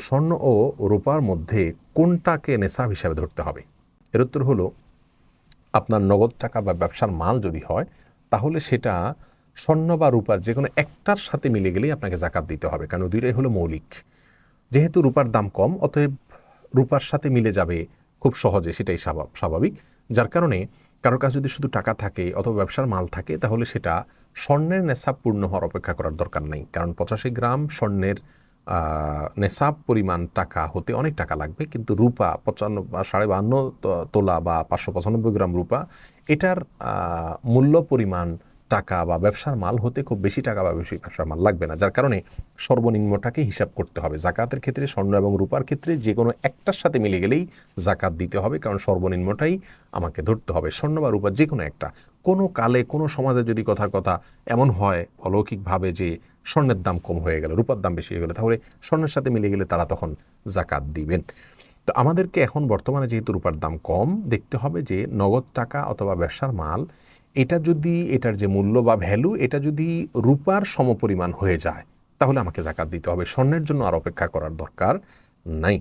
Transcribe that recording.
স্বর্ণ ও রূপার মধ্যে কোনটাকে নেশাব হিসাবে ধরতে হবে? এর উত্তর হলো, আপনার নগদ টাকা বা ব্যবসার মাল যদি হয়, তাহলে সেটা স্বর্ণ বা রূপার যে কোনো একটার সাথে মিলে গেলেই আপনাকে জাকাত দিতে হবে। কারণ দুইটাই হলো মৌলিক। যেহেতু রূপার দাম কম, অতএব রূপার সাথে মিলে যাবে খুব সহজে, সেটাই স্বাভা- স্বাভাবিক। যার কারণে কারোর কাছে যদি শুধু টাকা থাকে অথবা ব্যবসার মাল থাকে, তাহলে সেটা স্বর্ণের নেশাব পূর্ণ হওয়ার অপেক্ষা করার দরকার নেই। কারণ পঁচাশি গ্রাম স্বর্ণের নেশাব পরিমাণ টাকা হতে অনেক টাকা লাগবে, কিন্তু রূপা পঁচান্ন সাড়ে বাহান্ন তোলা বা পাঁচশো পঁচানব্বই গ্রাম রূপা, এটার মূল্য পরিমাণ টাকা বা ব্যবসার মাল হতে খুব বেশি টাকা বা বেশি ব্যবসার মাল লাগবে না, যার কারণে সর্বনিম্নটাকে হিসাব করতে হবে। জাকাতের ক্ষেত্রে, স্বর্ণ এবং রূপার ক্ষেত্রে যে কোনো একটার সাথে মিলে গেলেই জাকাত দিতে হবে, কারণ সর্বনিম্নটাই আমাকে ধরতে হবে। স্বর্ণ বা রূপার যে কোনো একটা। কোনো কালে, কোনো সমাজে যদি কথার কথা এমন হয় অলৌকিকভাবে যে স্বর্ণের দাম কম হয়ে গেল, রূপার দাম বেশি হয়ে গেল, তাহলে স্বর্ণের সাথে মিলে গেলে তারা তখন জাকাত দিবেন। তো আমাদেরকে এখন বর্তমানে যেহেতু রূপার দাম কম, দেখতে হবে যে নগদ টাকা অথবা ব্যবসার মাল, এটা যদি এটার যে মূল্য বা ভ্যালু এটা যদি রূপার সমপরিমাণ হয়ে যায়, তাহলে আমাকে জাকাত দিতে হবে। স্বর্ণের জন্য আর অপেক্ষা করার দরকার নাই।